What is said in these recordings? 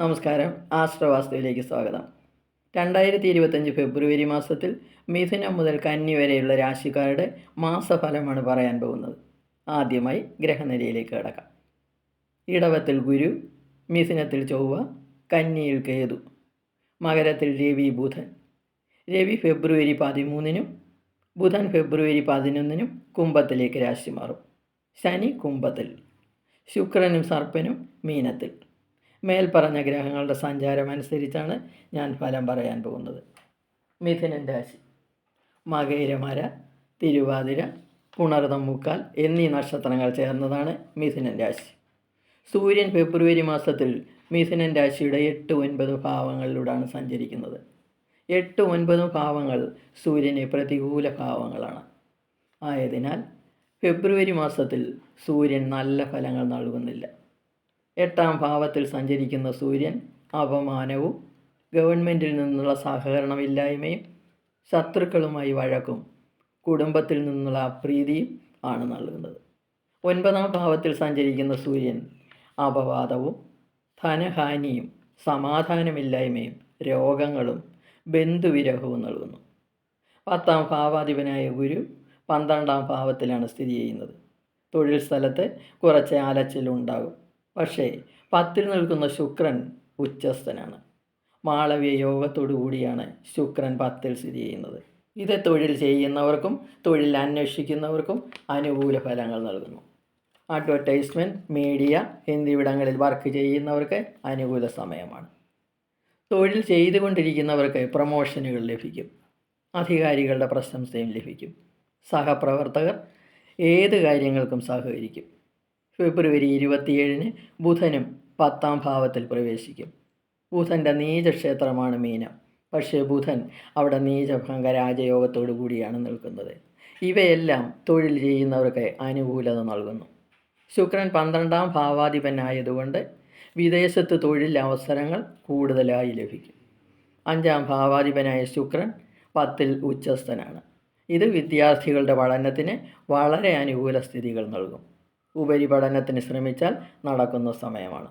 നമസ്കാരം. ആശ്രവാസ്തുവിലേക്ക് സ്വാഗതം. രണ്ടായിരത്തി ഇരുപത്തഞ്ച് ഫെബ്രുവരി മാസത്തിൽ മിഥുനം മുതൽ കന്നി വരെയുള്ള രാശിക്കാരുടെ മാസഫലമാണ് പറയാൻ പോകുന്നത്. ആദ്യമായി ഗ്രഹനിലയിലേക്ക് കിടക്കാം. ഇടവത്തിൽ ഗുരു മിഥുനത്തിൽ ചൊവ്വ കന്നിയിൽ കേതു മകരത്തിൽ രവി ബുധൻ. രവി ഫെബ്രുവരി പതിമൂന്നിനും ബുധൻ ഫെബ്രുവരി പതിനൊന്നിനും കുംഭത്തിലേക്ക് രാശി മാറും. ശനി കുംഭത്തിൽ ശുക്രനും സർപ്പനും മീനത്തിൽ. മേൽപ്പറഞ്ഞ ഗ്രഹങ്ങളുടെ സഞ്ചാരം അനുസരിച്ചാണ് ഞാൻ ഫലം പറയാൻ പോകുന്നത്. മിഥുനൻ രാശി. മകയിരമര തിരുവാതിര പുണർതം എന്നീ നക്ഷത്രങ്ങൾ ചേർന്നതാണ് മിഥുനൻ രാശി. സൂര്യൻ ഫെബ്രുവരി മാസത്തിൽ മിഥുനൻ രാശിയുടെ എട്ട് ഒൻപത് ഭാവങ്ങളിലൂടെയാണ് സഞ്ചരിക്കുന്നത്. എട്ട് ഒൻപതും ഭാവങ്ങൾ സൂര്യന് പ്രതികൂല ഭാവങ്ങളാണ്. ആയതിനാൽ ഫെബ്രുവരി മാസത്തിൽ സൂര്യൻ നല്ല ഫലങ്ങൾ നൽകുന്നില്ല. എട്ടാം ഭാവത്തിൽ സഞ്ചരിക്കുന്ന സൂര്യൻ അപമാനവും ഗവൺമെന്റിൽ നിന്നുള്ള സഹകരണമില്ലായ്മയും ശത്രുക്കളുമായി വഴക്കും കുടുംബത്തിൽ നിന്നുള്ള അപ്രീതിയും ആണ് നൽകുന്നത്. ഒൻപതാം ഭാവത്തിൽ സഞ്ചരിക്കുന്ന സൂര്യൻ അപവാദവും ധനഹാനിയും സമാധാനമില്ലായ്മയും രോഗങ്ങളും ബന്ധുവിരഹവും നൽകുന്നു. പത്താം ഭാവാധിപനായ ഗുരു പന്ത്രണ്ടാം ഭാവത്തിലാണ് സ്ഥിതി ചെയ്യുന്നത്. തൊഴിൽ സ്ഥലത്ത് കുറച്ച് അലച്ചിലുണ്ടാകും. പക്ഷേ പത്തിൽ നിൽക്കുന്ന ശുക്രൻ ഉച്ചസ്ഥനാണ്. മാളവ്യ യോഗത്തോടു കൂടിയാണ് ശുക്രൻ പത്തിൽ സ്ഥിതി ചെയ്യുന്നത്. ഇത് തൊഴിൽ ചെയ്യുന്നവർക്കും തൊഴിൽ അന്വേഷിക്കുന്നവർക്കും അനുകൂല ഫലങ്ങൾ നൽകുന്നു. അഡ്വർടൈസ്മെന്റ് മീഡിയ എന്നിവിടങ്ങളിൽ വർക്ക് ചെയ്യുന്നവർക്ക് അനുകൂല സമയമാണ്. തൊഴിൽ ചെയ്തുകൊണ്ടിരിക്കുന്നവർക്ക് പ്രൊമോഷനുകൾ ലഭിക്കും. അധികാരികളുടെ പ്രശംസയും ലഭിക്കും. സഹപ്രവർത്തകർ ഏത് കാര്യങ്ങൾക്കും സഹകരിക്കും. ഫെബ്രുവരി ഇരുപത്തിയേഴിന് ബുധനും പത്താം ഭാവത്തിൽ പ്രവേശിക്കും. ബുധന്റെ നീചക്ഷേത്രമാണ് മീനം. പക്ഷേ ബുധൻ അവിടെ നീചഭംഗ രാജയോഗത്തോടു കൂടിയാണ് നിൽക്കുന്നത്. ഇവയെല്ലാം തൊഴിൽ ചെയ്യുന്നവർക്ക് അനുകൂലത നൽകുന്നു. ശുക്രൻ പന്ത്രണ്ടാം ഭാവാധിപനായതുകൊണ്ട് വിദേശത്ത് തൊഴിൽ അവസരങ്ങൾ കൂടുതലായി ലഭിക്കും. അഞ്ചാം ഭാവാധിപനായ ശുക്രൻ പത്തിൽ ഉച്ചസ്ഥനാണ്. ഇത് വിദ്യാർത്ഥികളുടെ പഠനത്തിന് വളരെ അനുകൂല സ്ഥിതികൾ നൽകും. ഉപരിപഠനത്തിന് ശ്രമിച്ചാൽ നടക്കുന്ന സമയമാണ്.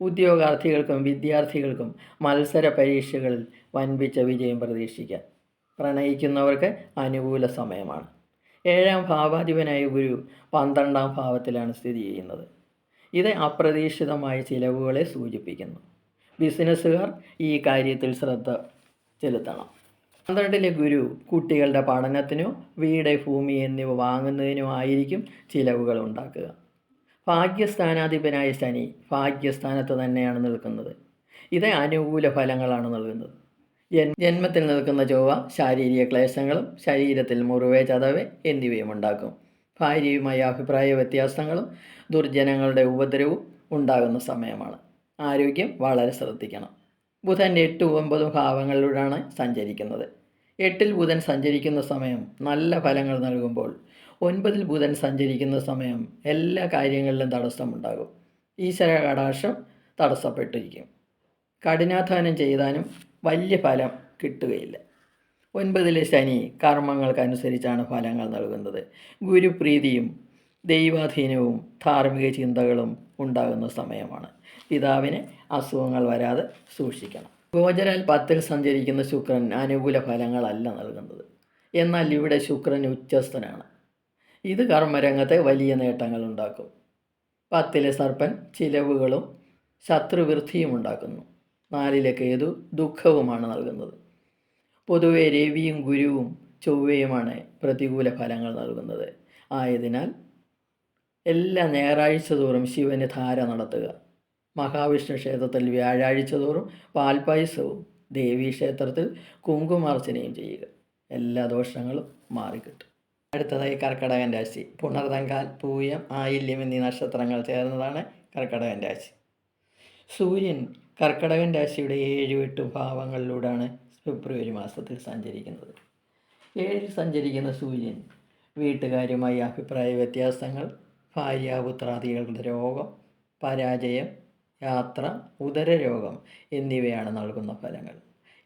ഉദ്യോഗാർത്ഥികൾക്കും വിദ്യാർത്ഥികൾക്കും മത്സര പരീക്ഷകളിൽ വൻപിച്ച വിജയം പ്രതീക്ഷിക്കാം. പ്രണയിക്കുന്നവർക്ക് അനുകൂല സമയമാണ്. ഏഴാം ഭാവാധിപനായ ഗുരു പന്ത്രണ്ടാം ഭാവത്തിലാണ് സ്ഥിതി ചെയ്യുന്നത്. ഇത് അപ്രതീക്ഷിതമായ ചിലവുകളെ സൂചിപ്പിക്കുന്നു. ബിസിനസ്സുകാർ ഈ കാര്യത്തിൽ ശ്രദ്ധ ചെലുത്തണം. പന്ത്രണ്ടിലെ ഗുരു കുട്ടികളുടെ പഠനത്തിനോ വീട് ഭൂമി എന്നിവ വാങ്ങുന്നതിനോ ആയിരിക്കും ചിലവുകൾ ഉണ്ടാക്കുക. ഭാഗ്യസ്ഥാനാധിപനായ ശനി ഭാഗ്യസ്ഥാനത്ത് തന്നെയാണ് നിൽക്കുന്നത്. ഇത് അനുകൂല ഫലങ്ങളാണ് നൽകുന്നത്. ജന്മത്തിൽ നിൽക്കുന്ന ചൊവ്വ ശാരീരിക ക്ലേശങ്ങളും ശരീരത്തിൽ മുറിവേ ചതവ് എന്നിവയും ഉണ്ടാക്കും. ഭാര്യയുമായി അഭിപ്രായ വ്യത്യാസങ്ങളും ദുർജനങ്ങളുടെ ഉപദ്രവവും ഉണ്ടാകുന്ന സമയമാണ്. ആരോഗ്യം വളരെ ശ്രദ്ധിക്കണം. ബുധൻ എട്ട് ഒമ്പതും ഭാവങ്ങളിലൂടെയാണ് സഞ്ചരിക്കുന്നത്. എട്ടിൽ ബുധൻ സഞ്ചരിക്കുന്ന സമയം നല്ല ഫലങ്ങൾ നൽകുമ്പോൾ ഒൻപതിൽ ബുധൻ സഞ്ചരിക്കുന്ന സമയം എല്ലാ കാര്യങ്ങളിലും തടസ്സമുണ്ടാകും. ഈശ്വര കടാക്ഷം തടസ്സപ്പെട്ടിരിക്കും. കഠിനാധ്വാനം ചെയ്താലും വലിയ ഫലം കിട്ടുകയില്ല. ഒൻപതിലെ ശനി കർമ്മങ്ങൾക്കനുസരിച്ചാണ് ഫലങ്ങൾ നൽകുന്നത്. ഗുരുപ്രീതിയും ദൈവാധീനവും ധാർമ്മിക ചിന്തകളും ഉണ്ടാകുന്ന സമയമാണ്. പിതാവിന് അസുഖങ്ങൾ വരാതെ സൂക്ഷിക്കണം. ഗോചരാൽ പത്തിൽ സഞ്ചരിക്കുന്ന ശുക്രൻ അനുകൂല ഫലങ്ങളല്ല നൽകുന്നത്. എന്നാൽ ഇവിടെ ശുക്രൻ ഉച്ചസ്ഥനാണ്. ഇത് കർമ്മരംഗത്തെ വലിയ നേട്ടങ്ങൾ ഉണ്ടാക്കും. പത്തിലെ സർപ്പൻ ചിലവുകളും ശത്രുവൃദ്ധിയും ഉണ്ടാക്കുന്നു. നാലിലെ കേതു ദുഃഖവുമാണ് നൽകുന്നത്. പൊതുവെ രവിയും ഗുരുവും ചൊവ്വയുമാണ് പ്രതികൂല ഫലങ്ങൾ നൽകുന്നത്. ആയതിനാൽ എല്ലാ ഞായറാഴ്ച തോറും ശിവന് ധാര നടത്തുക. മഹാവിഷ്ണു ക്ഷേത്രത്തിൽ വ്യാഴാഴ്ച തോറും പാൽപ്പായസവും ദേവീ ക്ഷേത്രത്തിൽ കുങ്കുമാർച്ചനയും ചെയ്യുക. എല്ലാ ദോഷങ്ങളും മാറിക്കിട്ടും. അടുത്തതായി കർക്കടകൻ രാശി. പുണർതങ്കാൽ പൂയം ആയില്യം എന്നീ നക്ഷത്രങ്ങൾ ചേർന്നതാണ് കർക്കടകൻ രാശി. സൂര്യൻ കർക്കടകൻ രാശിയുടെ ഏഴ് എട്ട് ഭാവങ്ങളിലൂടെയാണ് ഫെബ്രുവരി മാസത്തിൽ സഞ്ചരിക്കുന്നത്. ഏഴിൽ സഞ്ചരിക്കുന്ന സൂര്യൻ വീട്ടുകാരുമായി അഭിപ്രായ വ്യത്യാസങ്ങൾ ഭാര്യാപുത്രാദികളുടെ രോഗം പരാജയം യാത്ര ഉദരരോഗം എന്നിവയാണ് നൽകുന്ന ഫലങ്ങൾ.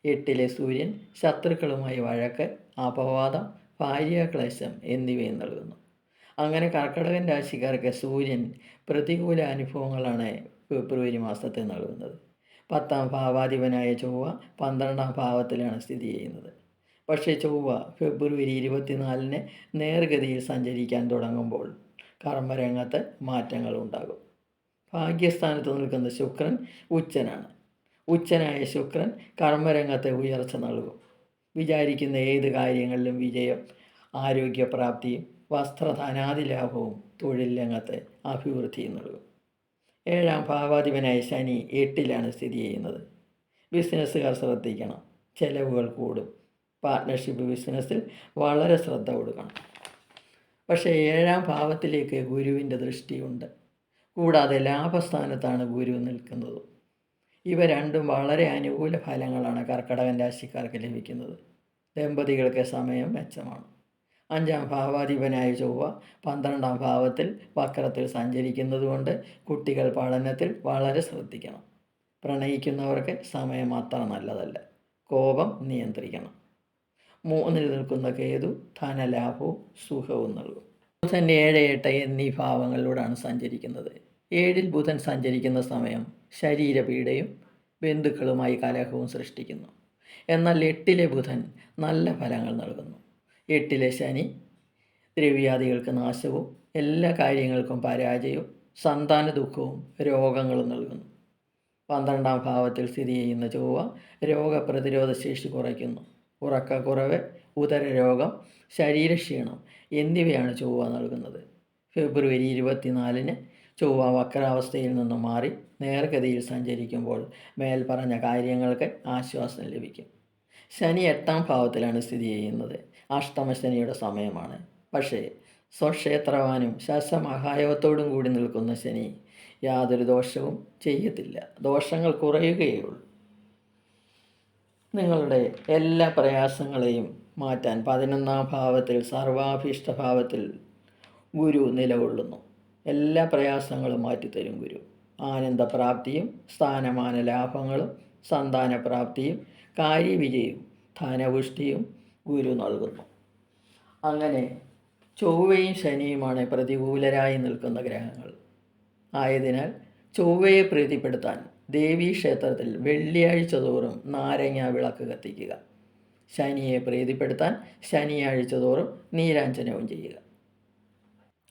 എട്ടിലെ സൂര്യൻ ശത്രുക്കളുമായി വഴക്ക് അപവാദം ഭാര്യാക്ലേശം എന്നിവയും നൽകുന്നു. അങ്ങനെ കർക്കടകൻ രാശിക്കാർക്ക് സൂര്യൻ പ്രതികൂല അനുഭവങ്ങളാണ് ഫെബ്രുവരി മാസത്തിൽ നൽകുന്നത്. പത്താം ഭാവാധിപനായ ചൊവ്വ പന്ത്രണ്ടാം ഭാവത്തിലാണ് സ്ഥിതി ചെയ്യുന്നത്. പക്ഷേ ചൊവ്വ ഫെബ്രുവരി ഇരുപത്തിനാലിന് നേർഗതിയിൽ സഞ്ചരിക്കാൻ തുടങ്ങുമ്പോൾ കർമ്മരംഗത്ത് മാറ്റങ്ങൾ ഉണ്ടാകും. ഭാഗ്യസ്ഥാനത്ത് നിൽക്കുന്ന ശുക്രൻ ഉച്ചനാണ്. ഉച്ചനായ ശുക്രൻ കർമ്മരംഗത്തെ ഉയർച്ച നൽകും. വിചാരിക്കുന്ന ഏത് കാര്യങ്ങളിലും വിജയം ആരോഗ്യപ്രാപ്തിയും വസ്ത്രധനാദി ലാഭവും തൊഴിൽ രംഗത്തെ അഭിവൃദ്ധിയും നൽകും. ഏഴാം ഭാവാധിപനായ ശനി എട്ടിലാണ് സ്ഥിതി ചെയ്യുന്നത്. ബിസിനസ്സുകാർ ശ്രദ്ധിക്കണം. ചെലവുകൾ കൂടും. പാർട്ട്ണർഷിപ്പ് ബിസിനസ്സിൽ വളരെ ശ്രദ്ധ കൊടുക്കണം. പക്ഷേ ഏഴാം ഭാവത്തിലേക്ക് ഗുരുവിന്റെ ദൃഷ്ടിയുണ്ട്. കൂടാതെ ലാഭസ്ഥാനത്താണ് ഗുരു നിൽക്കുന്നത്. ഇവ രണ്ടും വളരെ അനുകൂല ഫലങ്ങളാണ് കർക്കടകൻ രാശിക്കാർക്ക് ലഭിക്കുന്നത്. ദമ്പതികൾക്ക് സമയം മെച്ചമാണ്. അഞ്ചാം ഭാവാധിപനായ ചൊവ്വ പന്ത്രണ്ടാം ഭാവത്തിൽ വക്രത്തിൽ സഞ്ചരിക്കുന്നതുകൊണ്ട് കുട്ടികൾ പഠനത്തിൽ വളരെ ശ്രദ്ധിക്കണം. പ്രണയിക്കുന്നവർക്ക് സമയം അത്ര നല്ലതല്ല. കോപം നിയന്ത്രിക്കണം. മൂന്നിൽ നിൽക്കുന്ന കേതു ധനലാഭവും സുഖവും നൽകും. ബുധൻ ഏഴ് എട്ട് എന്നീ ഭാവങ്ങളിലൂടെയാണ് സഞ്ചരിക്കുന്നത്. ഏഴിൽ ബുധൻ സഞ്ചരിക്കുന്ന സമയം ശരീരപീഡയും ബന്ധുക്കളുമായി കലഹവും സൃഷ്ടിക്കുന്നു. എന്നാൽ എട്ടിലെ ബുധൻ നല്ല ഫലങ്ങൾ നൽകുന്നു. എട്ടിലെ ശനി ദ്രവ്യാദികൾക്ക് നാശവും എല്ലാ കാര്യങ്ങൾക്കും പരാജയവും സന്താന ദുഃഖവും രോഗങ്ങളും നൽകുന്നു. പന്ത്രണ്ടാം ഭാവത്തിൽ സ്ഥിതി ചെയ്യുന്ന ചൊവ്വ രോഗപ്രതിരോധ ശേഷി കുറയ്ക്കുന്നു. ഉറക്കക്കുറവ് ഉദരരോഗം ശരീരക്ഷീണം എന്നിവയാണ് ചൊവ്വ നൽകുന്നത്. ഫെബ്രുവരി ഇരുപത്തിനാലിന് ചൊവ്വ വക്രാവസ്ഥയിൽ നിന്നും മാറി നേർഗതിയിൽ സഞ്ചരിക്കുമ്പോൾ മേൽപ്പറഞ്ഞ കാര്യങ്ങൾക്ക് ആശ്വാസം ലഭിക്കും. ശനി എട്ടാം ഭാവത്തിലാണ് സ്ഥിതി ചെയ്യുന്നത്. അഷ്ടമശനിയുടെ സമയമാണ്. പക്ഷേ സ്വക്ഷേത്രവാനും ശസമഹായവത്തോടും കൂടി നിൽക്കുന്ന ശനി യാതൊരു ദോഷവും ചെയ്യത്തില്ല. ദോഷങ്ങൾ കുറയുകയുള്ളൂ നിങ്ങളുടെ എല്ലാ പ്രയാസങ്ങളെയും മാറ്റാൻ പതിനൊന്നാം ഭാവത്തിൽ സർവാഭീഷ്ട ഭാവത്തിൽ ഗുരു നിലകൊള്ളുന്നു. എല്ലാ പ്രയാസങ്ങളും മാറ്റിത്തരും ഗുരു. ആനന്ദപ്രാപ്തിയും സ്ഥാനമാന ലാഭങ്ങളും സന്താനപ്രാപ്തിയും കാര്യവിജയവും ധനപുഷ്ടിയും ഗുരു നൽകുന്നു. അങ്ങനെ ചൊവ്വയും ശനിയുമാണ് പ്രതികൂലരായി നിൽക്കുന്ന ഗ്രഹങ്ങൾ. ആയതിനാൽ ചൊവ്വയെ പ്രീതിപ്പെടുത്താൻ ദേവീക്ഷേത്രത്തിൽ വെള്ളിയാഴ്ച തോറും നാരങ്ങ വിളക്ക് കത്തിക്കുക. ശനിയെ പ്രീതിപ്പെടുത്താൻ ശനിയാഴ്ച തോറും നീരാഞ്ജനവും ചെയ്യുക.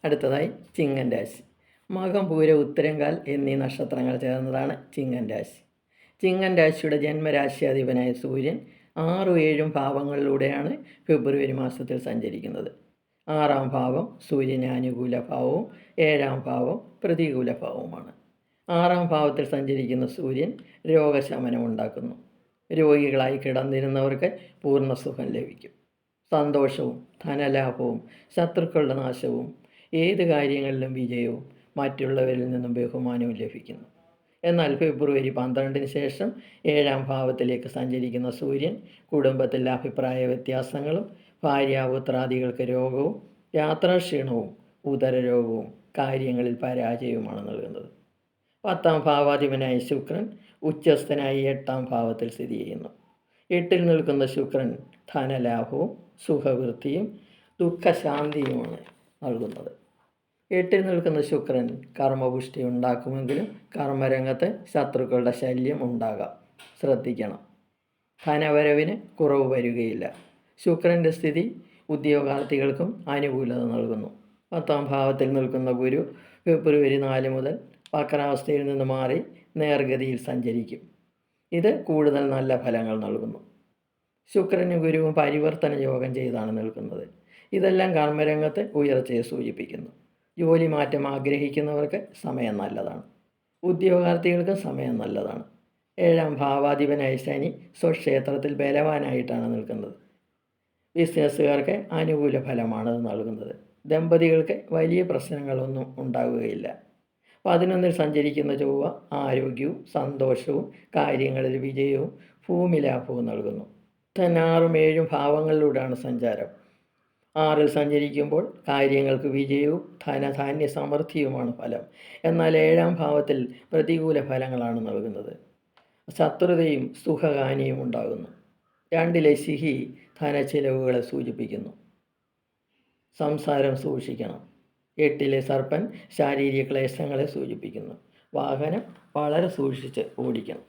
അടുത്തതായി ചിങ്ങൻ രാശി. മകം പൂര ഉത്തരങ്കാൽ എന്നീ നക്ഷത്രങ്ങൾ ചേർന്നതാണ് ചിങ്ങൻ രാശി. ചിങ്ങൻ രാശിയുടെ ജന്മരാശ്യാധിപനായ സൂര്യൻ ആറും ഏഴും ഭാവങ്ങളിലൂടെയാണ് ഫെബ്രുവരി മാസത്തിൽ സഞ്ചരിക്കുന്നത്. ആറാം ഭാവം സൂര്യന് അനുകൂല ഭാവവും ഏഴാം ഭാവം പ്രതികൂല ഭാവവുമാണ്. ആറാം ഭാവത്തിൽ സഞ്ചരിക്കുന്ന സൂര്യൻ രോഗശമനം ഉണ്ടാക്കുന്നു രോഗികളായി കിടന്നിരുന്നവർക്ക് പൂർണ സുഖം ലഭിക്കും. സന്തോഷവും ധനലാഭവും ശത്രുക്കളുടെ നാശവും ഏത് കാര്യങ്ങളിലും വിജയവും മറ്റുള്ളവരിൽ നിന്നും ബഹുമാനവും ലഭിക്കുന്നു. എന്നാൽ ഫെബ്രുവരി പന്ത്രണ്ടിന് ശേഷം ഏഴാം ഭാവത്തിലേക്ക് സഞ്ചരിക്കുന്ന സൂര്യൻ കുടുംബത്തിൽ അഭിപ്രായ വ്യത്യാസങ്ങളും ഭാര്യാപുത്രാദികൾക്ക് രോഗവും യാത്രാക്ഷീണവും ഉദരരോഗവും കാര്യങ്ങളിൽ പരാജയവുമാണ് നൽകുന്നത്. പത്താം ഭാവാധിപനായ ശുക്രൻ ഉച്ചസ്ഥനായി എട്ടാം ഭാവത്തിൽ സ്ഥിതി ചെയ്യുന്നു. എട്ടിൽ നിൽക്കുന്ന ശുക്രൻ ധനലാഭവും സുഖവൃത്തിയും ദുഃഖശാന്തിയുമാണ് നൽകുന്നത്. എട്ടിൽ നിൽക്കുന്ന ശുക്രൻ കർമ്മപുഷ്ടി ഉണ്ടാക്കുമെങ്കിലും കർമ്മരംഗത്ത് ശത്രുക്കളുടെ ശല്യം ഉണ്ടാകാം. ശ്രദ്ധിക്കണം. ധനവരവിന് കുറവ് വരികയില്ല. ശുക്രന്റെ സ്ഥിതി ഉദ്യോഗാർത്ഥികൾക്കും ആനുകൂലത നൽകുന്നു. പത്താം ഭാവത്തിൽ നിൽക്കുന്ന ഗുരു ഫെബ്രുവരി നാല് മുതൽ വക്രാവസ്ഥയിൽ നിന്ന് മാറി നേർഗതിയിൽ സഞ്ചരിക്കും. ഇത് കൂടുതൽ നല്ല ഫലങ്ങൾ നൽകുന്നു. ശുക്രനും ഗുരുവും പരിവർത്തന യോഗം ചെയ്താണ് നിൽക്കുന്നത്. ഇതെല്ലാം കർമ്മരംഗത്ത് ഉയർച്ചയെ സൂചിപ്പിക്കുന്നു. ജോലി മാറ്റം ആഗ്രഹിക്കുന്നവർക്ക് സമയം നല്ലതാണ്. ഉദ്യോഗാർത്ഥികൾക്ക് സമയം നല്ലതാണ്. ഏഴാം ഭാവാധിപനായ ശനി സ്വക്ഷേത്രത്തിൽ ബലവാനായിട്ടാണ് നിൽക്കുന്നത്. ബിസിനസ്സുകാർക്ക് അനുകൂല ഫലമാണ് നൽകുന്നത്. ദമ്പതികൾക്ക് വലിയ പ്രശ്നങ്ങളൊന്നും ഉണ്ടാവുകയില്ല. പതിനൊന്നിൽ സഞ്ചരിക്കുന്ന ചൊവ്വ ആരോഗ്യവും സന്തോഷവും കാര്യങ്ങളിൽ വിജയവും ഭൂമി ലാഭവും നൽകുന്നു തന്നാറും ഏഴും ഭാവങ്ങളിലൂടെയാണ് സഞ്ചാരം. ആറിൽ സഞ്ചരിക്കുമ്പോൾ കാര്യങ്ങൾക്ക് വിജയവും ധനധാന്യ സമൃദ്ധിയുമാണ് ഫലം. എന്നാൽ ഏഴാം ഭാവത്തിൽ പ്രതികൂല ഫലങ്ങളാണ് നൽകുന്നത്. ശത്രുതയും സുഖഹാനിയും ഉണ്ടാകുന്നു. രണ്ടിലെ സിഹി ധനച്ചിലവുകളെ സൂചിപ്പിക്കുന്നു. സംസാരം സൂക്ഷിക്കണം. എട്ടിലെ സർപ്പൻ ശാരീരിക ക്ലേശങ്ങളെ സൂചിപ്പിക്കുന്നു. വാഹനം വളരെ സൂക്ഷിച്ച് ഓടിക്കണം.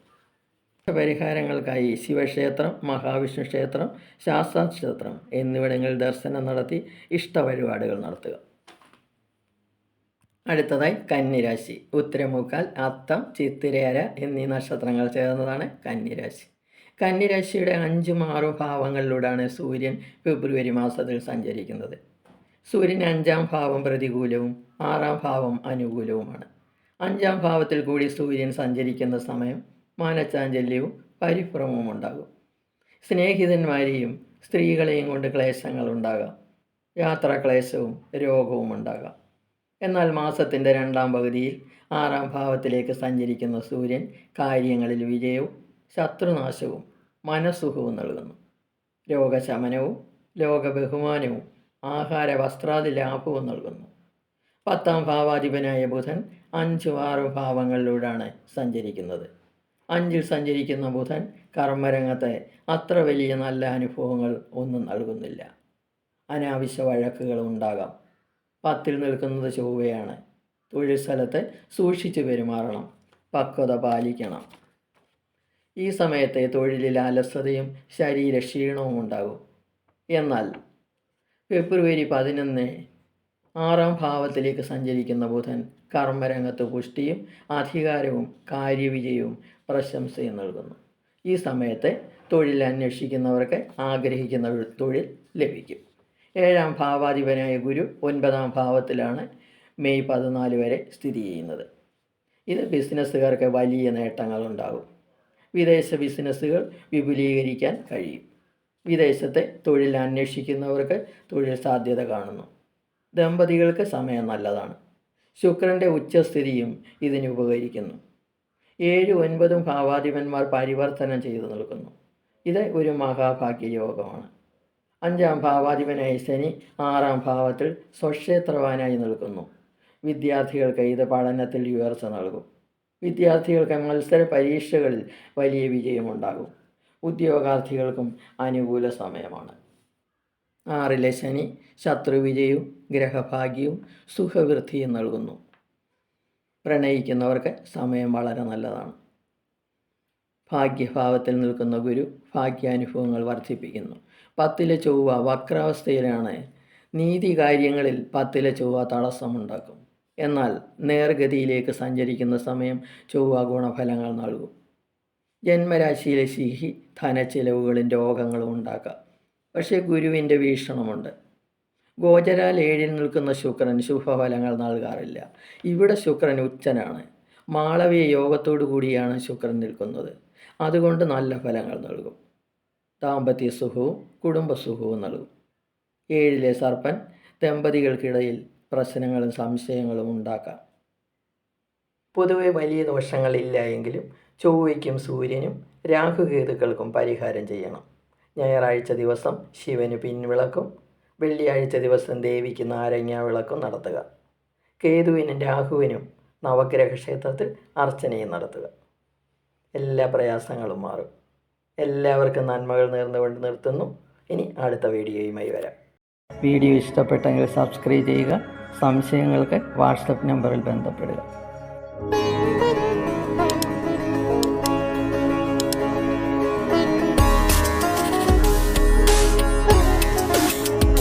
പരിഹാരങ്ങൾക്കായി ശിവക്ഷേത്രം മഹാവിഷ്ണു ക്ഷേത്രം ശാസ്താ ക്ഷേത്രം എന്നിവിടങ്ങളിൽ ദർശനം നടത്തി ഇഷ്ടവഴിപാടുകൾ നടത്തുക. അടുത്തതായി കന്നിരാശി. ഉത്തരമുക്കാൽ അത്തം ചിത്തിരേര എന്നീ നക്ഷത്രങ്ങൾ ചേർന്നതാണ് കന്നിരാശി. കന്നിരാശിയുടെ അഞ്ചും ആറും ഭാവങ്ങളിലൂടെയാണ് സൂര്യൻ ഫെബ്രുവരി മാസത്തിൽ സഞ്ചരിക്കുന്നത്. സൂര്യൻ അഞ്ചാം ഭാവം പ്രതികൂലവും ആറാം ഭാവം അനുകൂലവുമാണ്. അഞ്ചാം ഭാവത്തിൽ കൂടി സൂര്യൻ സഞ്ചരിക്കുന്ന സമയം മാനച്ചാഞ്ചല്യവും പരിഭ്രമവും ഉണ്ടാകും. സ്നേഹിതന്മാരെയും സ്ത്രീകളെയും കൊണ്ട് ക്ലേശങ്ങൾ ഉണ്ടാകാം. യാത്രാക്ലേശവും രോഗവും ഉണ്ടാകാം. എന്നാൽ മാസത്തിന്റെ രണ്ടാം പകുതിയിൽ ആറാം ഭാവത്തിലേക്ക് സഞ്ചരിക്കുന്ന സൂര്യൻ കാര്യങ്ങളിൽ വിജയവും ശത്രുനാശവും മനസ്സുഖവും നൽകുന്നു. രോഗശമനവും ലോകബഹുമാനവും ആഹാര വസ്ത്രാദി ലാഭവും നൽകുന്നു. പത്താം ഭാവാധിപനായ ബുധൻ അഞ്ചും ആറും ഭാവങ്ങളിലൂടെയാണ് സഞ്ചരിക്കുന്നത്. അഞ്ചിൽ സഞ്ചരിക്കുന്ന ബുധൻ കർമ്മരംഗത്തെ അത്ര വലിയ നല്ല അനുഭവങ്ങൾ ഒന്നും നൽകുന്നില്ല. അനാവശ്യ വഴക്കുകൾ ഉണ്ടാകാം. പത്തിൽ നിൽക്കുന്നത് ചൊവ്വയാണ്. തൊഴിൽ സ്ഥലത്ത് സൂക്ഷിച്ചു പെരുമാറണം. പക്വത പാലിക്കണം. ഈ സമയത്തെ തൊഴിലിൽ അലസതയും ശരീരക്ഷീണവും ഉണ്ടാകും. എന്നാൽ ഫെബ്രുവരി പതിനൊന്ന് ആറാം ഭാവത്തിലേക്ക് സഞ്ചരിക്കുന്ന ബുധൻ കർമ്മരംഗത്ത് പുഷ്ടിയും അധികാരവും കാര്യവിജയവും പ്രശംസയും നൽകുന്നു. ഈ സമയത്ത് തൊഴിൽ അന്വേഷിക്കുന്നവർക്ക് ആഗ്രഹിക്കുന്ന തൊഴിൽ ലഭിക്കും. ഏഴാം ഭാവാധിപനായ ഗുരു ഒൻപതാം ഭാവത്തിലാണ് മെയ് പതിനാല് വരെ സ്ഥിതി ചെയ്യുന്നത്. ഇത് ബിസിനസ്സുകാർക്ക് വലിയ നേട്ടങ്ങളുണ്ടാകും. വിദേശ ബിസിനസ്സുകൾ വിപുലീകരിക്കാൻ കഴിയും. വിദേശത്തെ തൊഴിൽ അന്വേഷിക്കുന്നവർക്ക് തൊഴിൽ സാധ്യത കാണുന്നു. ദമ്പതികൾക്ക് സമയം നല്ലതാണ്. ശുക്രന്റെ ഉച്ചസ്ഥിതിയും ഇതിന് ഉപകരിക്കുന്നു. ഏഴ് ഒൻപതും ഭാവാധിപന്മാർ പരിവർത്തനം ചെയ്തു നിൽക്കുന്നു. ഇത് ഒരു മഹാഭാഗ്യ യോഗമാണ്. അഞ്ചാം ഭാവാധിപനായ ശനി ആറാം ഭാവത്തിൽ സ്വക്ഷേത്രവാനായി നിൽക്കുന്നു. വിദ്യാർത്ഥികൾക്ക് ഇത് പഠനത്തിൽ ഉയർച്ച നൽകും. വിദ്യാർത്ഥികൾക്ക് മത്സര പരീക്ഷകളിൽ വലിയ വിജയമുണ്ടാകും. ഉദ്യോഗാർത്ഥികൾക്കും അനുകൂല സമയമാണ്. ആറിലെ ശനി ശത്രുവിജയവും ഗ്രഹഭാഗ്യവും സുഖവൃദ്ധിയും നൽകുന്നു. പ്രണയിക്കുന്നവർക്ക് സമയം വളരെ നല്ലതാണ്. ഭാഗ്യഭാവത്തിൽ നിൽക്കുന്ന ഗുരു ഭാഗ്യാനുഭവങ്ങൾ വർദ്ധിപ്പിക്കുന്നു. പത്തിലെ ചൊവ്വ വക്രാവസ്ഥയിലാണ് നീതി കാര്യങ്ങളിൽ പത്തിലെ ചൊവ്വ തടസ്സമുണ്ടാക്കും. എന്നാൽ നേർഗതിയിലേക്ക് സഞ്ചരിക്കുന്ന സമയം ചൊവ്വ ഗുണഫലങ്ങൾ നൽകും. ജന്മരാശിയിലെ ശിഹി ധനച്ചിലവുകളും രോഗങ്ങളും ഉണ്ടാക്കാം. പക്ഷേ ഗുരുവിന്റെ വീക്ഷണമുണ്ട്. ഗോചരാൽ ഏഴിൽ നിൽക്കുന്ന ശുക്രൻ ശുഭഫലങ്ങൾ നൽകാറില്ല. ഇവിടെ ശുക്രൻ ഉച്ചനാണ്. മാളവിയ യോഗത്തോടു കൂടിയാണ് ശുക്രൻ നിൽക്കുന്നത്. അതുകൊണ്ട് നല്ല ഫലങ്ങൾ നൽകും. ദാമ്പത്യ സുഖവും കുടുംബസുഖവും നൽകും. ഏഴിലെ സർപ്പൻ ദമ്പതികൾക്കിടയിൽ പ്രശ്നങ്ങളും സംശയങ്ങളും ഉണ്ടാക്കാം. പൊതുവെ വലിയ ദോഷങ്ങളില്ല എങ്കിലും ചൊവ്വയ്ക്കും സൂര്യനും രാഹുകേതുക്കൾക്കും പരിഹാരം ചെയ്യണം. ഞായറാഴ്ച ദിവസം ശിവന് പിൻവിളക്കും വെള്ളിയാഴ്ച ദിവസം ദേവിക്ക് നാരങ്ങ വിളക്കും നടത്തുക. കേതുവിനും രാഹുവിനും നവഗ്രഹ ക്ഷേത്രത്തിൽ അർച്ചനയും നടത്തുക. എല്ലാ പ്രയാസങ്ങളും മാറും. എല്ലാവർക്കും നന്മകൾ നേർന്നുകൊണ്ട് നിർത്തുന്നു. ഇനി അടുത്ത വീഡിയോയുമായി വരാം. വീഡിയോ ഇഷ്ടപ്പെട്ടെങ്കിൽ സബ്സ്ക്രൈബ് ചെയ്യുക സംശയങ്ങൾക്ക് വാട്സപ്പ് നമ്പറിൽ ബന്ധപ്പെടുക.